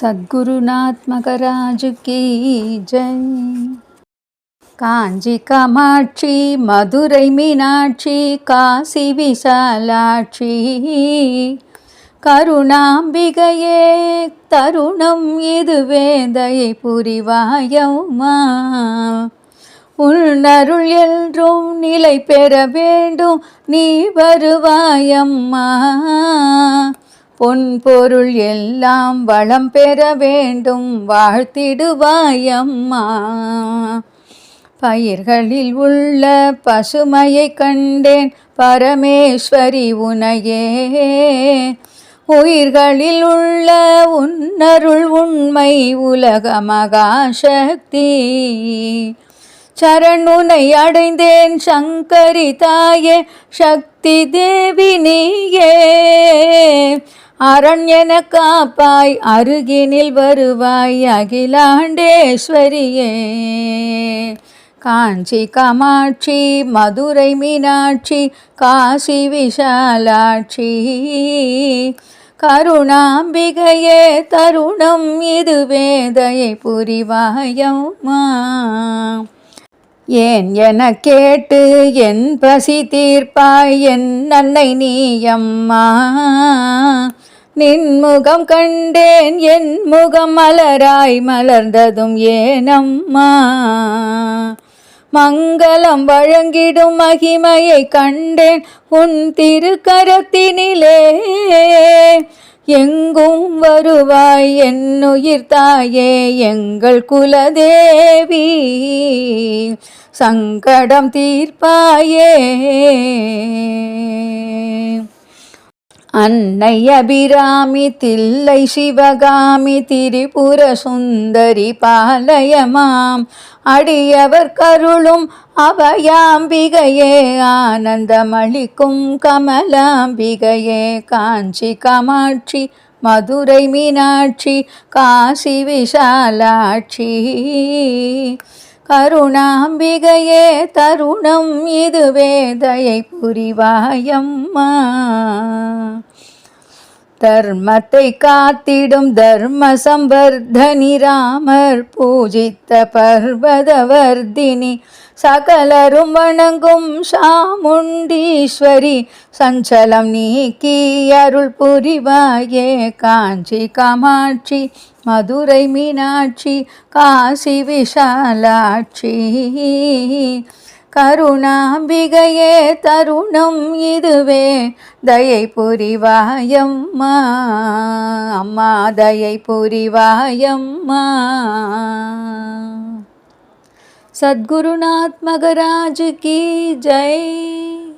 சத்குருநாத்மகராஜுக்கீ ஜெய். காஞ்சி காமாட்சி மதுரை மீனாட்சி காசி விசாலாட்சி. கருணாம்பிகையே தருணம் இதுவே தயை புரிவாயம்மா. உள்நருள் என்றும் நிலை பெற வேண்டும் நீ வருவாயம்மா. பொன் பொருள் எல்லாம் வளம் பெற வேண்டும் வாழ்த்திடுவாயம்மா பயிர்களில் உள்ள பசுமையை கண்டேன் பரமேஸ்வரி உனையே. உயிர்களில் உள்ள உன்னருள் உண்மை உலக மகாசக்தி. சரணுனை அடைந்தேன் சங்கரி தாயே சக்தி தேவி நீயே. அரண்யன காப்பாய் அருகினில் வருவாய் அகிலாண்டேஸ்வரியே. காஞ்சி காமாட்சி மதுரை மீனாட்சி காசி விஷாலாட்சி. கருணாம்பிகையே தருணம் இது வேதையை புரிவாயம்மா. ஏன் என கேட்டு என் பசி தீர்ப்பாய் என் அன்னை நீயம்மா. நின்முகம் கண்டேன் என் முகம் மலராய் மலர்ந்ததும் ஏனம்மா. மங்களம் வழங்கிடும் மகிமையை கண்டேன் உன் திருக்கரத்தினிலே. எங்கும் வருவாய் என்னுயிர் தாயே எங்கள் குலதேவி. சங்கடம் தீர்ப்பாயே. அன்னை அபிராமி தில்லை சிவகாமி திரிபுர சுந்தரி பாலயமாம். அடியவர் கருளும் அபயாம்பிகையே ஆனந்தமளிக்கும் கமலாம்பிகையே காஞ்சி காமாட்சி மதுரை மீனாட்சி காசி விஷாலாட்சி. கருணாம்பிகையே தருணம் இதுவே தயை புரிவாயம்மா தர்மத்தை காத்திடும் தர்ம சம்பர்தனி ராமர். பூஜித்த பர்வதவர்தினி சகலரும் வணங்கும் சாமுண்டீஸ்வரி. சஞ்சலம் நீக்கி அருள் புரிவாயே. காஞ்சி காமாட்சி மதுரை மீனாட்சி காசி விஷாலாட்சி. கருணாம்பிகையே தருணம் இதுவே. தயை புரிவாயம்மா. அம்மா தயை புரிவாயம்மா. சத்குருநாத் மகராஜ் கி ஜெய்.